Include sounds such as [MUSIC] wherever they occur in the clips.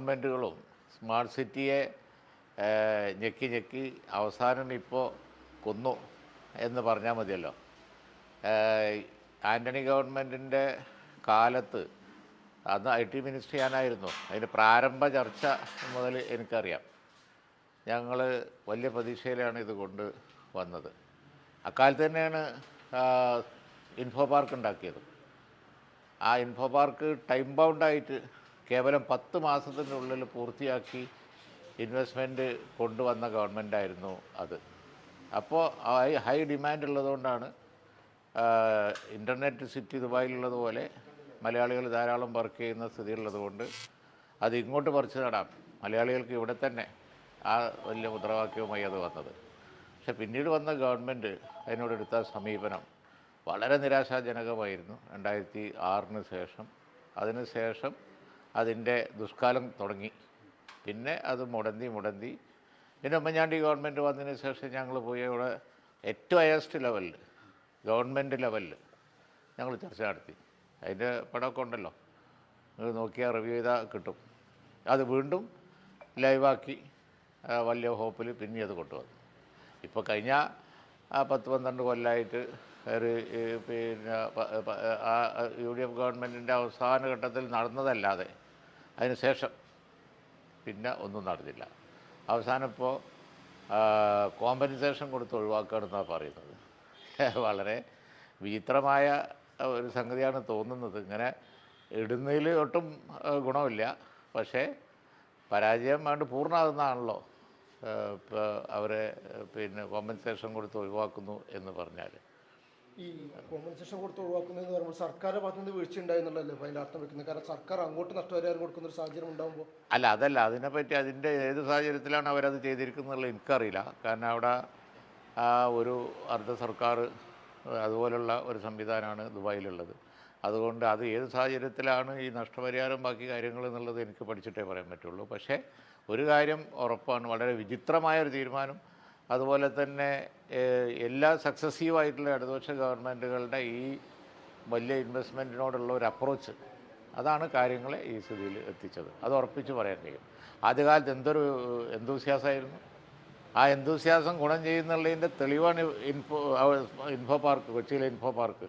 ഗവൺമെന്റുകളും smart സിറ്റിയെ ഞെക്കി ഞെക്കി അവസാനം ഇപ്പോൾ കൊന്നു എന്ന് പറഞ്ഞാൽ മതിയല്ലോ. ആന്റണി ഗവൺമെന്റിന്റെ കാലത്ത് അന്ന് ഐ ടി മിനിസ്റ്റർ ഞാനായിരുന്നു അതിന്റെ പ്രാരംഭ ചർച്ച മുതൽ എനിക്കറിയാം. ഞങ്ങൾ വലിയ പ്രതീക്ഷയിലാണ് ഇത് കൊണ്ട് വന്നത്. അക്കാലത്ത് തന്നെയാണ് ഇൻഫോ പാർക്ക് ഉണ്ടാക്കിയത്. ആ ഇൻഫോ പാർക്ക് ടൈം ബൗണ്ടായിട്ട് കേവലം പത്ത് മാസത്തിന്റെ ഉള്ളിൽ പൂർത്തിയാക്കി ഇൻവെസ്റ്റ്മെന്റ് കൊണ്ടുവന്ന ഗവൺമെന്റായിരുന്നു അത്. അപ്പോൾ ഹൈ ഡിമാൻഡ് ഉള്ളതുകൊണ്ടാണ് ഇന്റർനെറ്റ് സിറ്റി ദുബായിലുള്ളതുപോലെ മലയാളികൾ ധാരാളം വർക്ക് ചെയ്യുന്ന സ്ഥിതി ഉള്ളതുകൊണ്ട് അത് ഇങ്ങോട്ട് പറിച്ചു നടാം. മലയാളികൾക്ക് ഇവിടെ തന്നെ ആ വലിയ മുദ്രാവാക്യവുമായി അത് വന്നത്. പക്ഷെ പിന്നീട് വന്ന ഗവൺമെന്റ് അതിനോടെടുത്ത സമീപനം വളരെ നിരാശാജനകമായിരുന്നു. രണ്ടായിരത്തി ആറിന് ശേഷം. അതിന് ശേഷം അതിന്റെ ദുഷ്കാലം തുടങ്ങി. പിന്നെ അത് മുടന്തി മുടന്തി. പിന്നെ ഉമ്മൻചാണ്ടി ഗവൺമെന്റ് വന്നതിന് ശേഷം ഞങ്ങൾ പോയി അവിടെ ഏറ്റവും ഹയസ്റ്റ് ലെവലിൽ ഗവൺമെന്റ് ലെവലിൽ ഞങ്ങൾ ചർച്ച നടത്തി. അതിന്റെ പടമൊക്കെ ഉണ്ടല്ലോ. നിങ്ങൾ നോക്കിയാൽ റിവ്യൂ ചെയ്താൽ കിട്ടും. അത് വീണ്ടും ലൈവാക്കി വലിയ ഹോപ്പിൽ പിന്നെ അത് കൊണ്ടുവന്നു. ഇപ്പോൾ കഴിഞ്ഞ പത്ത് പന്ത്രണ്ട് കൊല്ലമായിട്ട് ഒരു പിന്നെ ആ യു ഡി എഫ് ഗവൺമെന്റിന്റെ അവസാന ഘട്ടത്തിൽ നടന്നതല്ലാതെ അതിന് ശേഷം പിന്നെ ഒന്നും നടന്നില്ല. അവസാനം ഇപ്പോൾ കോമ്പൻസേഷൻ കൊടുത്ത് ഒഴിവാക്കുകയാണെന്നാണ് പറയുന്നത്. [LAUGHS] വളരെ വിചിത്രമായ ഒരു സംഗതിയാണ് തോന്നുന്നത്. ഇങ്ങനെ ഇടുന്നതിൽ ഒട്ടും ഗുണമില്ല. പക്ഷേ പരാജയം വേണ്ട പൂർണമാകുന്നതാണല്ലോ. അവരെ പിന്നെ കോമ്പൻസേഷൻ കൊടുത്ത് ഒഴിവാക്കുന്നു എന്ന് പറഞ്ഞാൽ ഈ കോമ്പൻസേഷൻ കൊടുത്ത് ഒഴിവാക്കുന്നതെന്ന് പറയുമ്പോൾ സർക്കാരിന്റെ ഭാഗത്ത് നിന്ന് വീഴ്ച ഉണ്ടായെന്നുള്ളതല്ലേ അപ്പോൾ അതിന്റെ അർത്ഥം വെക്കുന്നത്? കാരണം സർക്കാർ അങ്ങോട്ട് നഷ്ടപരിഹാരം കൊടുക്കുന്ന ഒരു സാഹചര്യം ഉണ്ടാകുമ്പോൾ അല്ല അതല്ല. അതിനെപ്പറ്റി അതിന്റെ ഏത് സാഹചര്യത്തിലാണ് അവരത് എന്നുള്ളത് എനിക്കറിയില്ല. കാരണം അവിടെ ആ ഒരു അർദ്ധ സർക്കാർ അതുപോലുള്ള ഒരു സംവിധാനമാണ് ദുബായിലുള്ളത്. അതുകൊണ്ട് അത് ഏത് സാഹചര്യത്തിലാണ് ഈ നഷ്ടപരിഹാരം ബാക്കി കാര്യങ്ങൾ എന്നുള്ളത് എനിക്ക് പഠിച്ചിട്ടേ പറയാൻ പറ്റുള്ളൂ. പക്ഷേ ഒരു കാര്യം ഉറപ്പാണ്. വളരെ വിചിത്രമായ ഒരു തീരുമാനം. അതുപോലെ തന്നെ എല്ലാ സക്സസീവായിട്ടുള്ള ഇടതുപക്ഷ ഗവൺമെന്റുകളുടെ ഈ വലിയ ഇൻവെസ്റ്റ്മെന്റിനോടുള്ള ഒരു അപ്രോച്ച് അതാണ് കാര്യങ്ങളെ ഈ സ്ഥിതിയിൽ എത്തിച്ചത്. അത് ഉറപ്പിച്ച് പറയാൻ കഴിയും. ആദ്യകാലത്ത് എന്തൊരു എന്തൂസ്യാസമായിരുന്നു ആ എന്തൂസ്യാസം ഗുണം ചെയ്യുന്നുള്ളതിന്റെ തെളിവാണ് ഇൻഫോ ഇൻഫോ പാർക്ക് കൊച്ചിയിലെ ഇൻഫോ പാർക്ക്.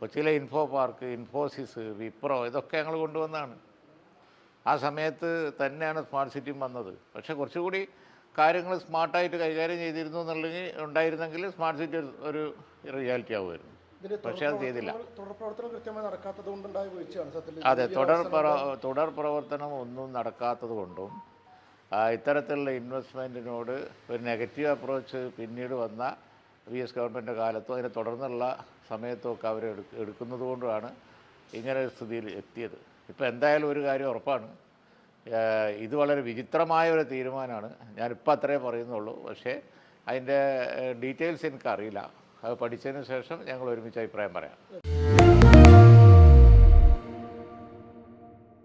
കൊച്ചിയിലെ ഇൻഫോ പാർക്ക് ഇൻഫോസിസ് വിപ്രോ ഇതൊക്കെ ഞങ്ങൾ കൊണ്ടുവന്നതാണ്. ആ സമയത്ത് തന്നെയാണ് സ്മാർട്ട് സിറ്റിയും വന്നത്. പക്ഷേ കുറച്ചുകൂടി കാര്യങ്ങൾ സ്മാർട്ടായിട്ട് കൈകാര്യം ചെയ്തിരുന്നു എന്നുള്ളെങ്കിൽ ഉണ്ടായിരുന്നെങ്കിൽ സ്മാർട്ട് സിറ്റി ഒരു- റിയാലിറ്റി ആവുമായിരുന്നു. പക്ഷേ അത് ചെയ്തില്ല. അതെ തുടർ തുടർ പ്രവർത്തനം ഒന്നും നടക്കാത്തത് കൊണ്ടും ഇത്തരത്തിലുള്ള ഇൻവെസ്റ്റ്മെന്റിനോട് ഒരു നെഗറ്റീവ് അപ്രോച്ച് പിന്നീട് വന്ന വി എസ് ഗവൺമെന്റ് കാലത്തും അതിനെ തുടർന്നുള്ള സമയത്തും ഒക്കെ അവർ എടുക്കുന്നത് കൊണ്ടുമാണ് ഇങ്ങനെ ഒരു സ്ഥിതിയിൽ എത്തിയത്. ഇപ്പോൾ എന്തായാലും ഒരു കാര്യം ഉറപ്പാണ്. ഇത് വളരെ വിചിത്രമായ ഒരു തീരുമാനമാണ്. ഞാനിപ്പോൾ അത്രേ പറയുന്നുള്ളൂ. പക്ഷേ അതിന്റെ ഡീറ്റെയിൽസ് എനിക്കറിയില്ല. അത് പഠിച്ചതിന് ശേഷം ഞങ്ങൾ ഒരുമിച്ച് അഭിപ്രായം പറയാം.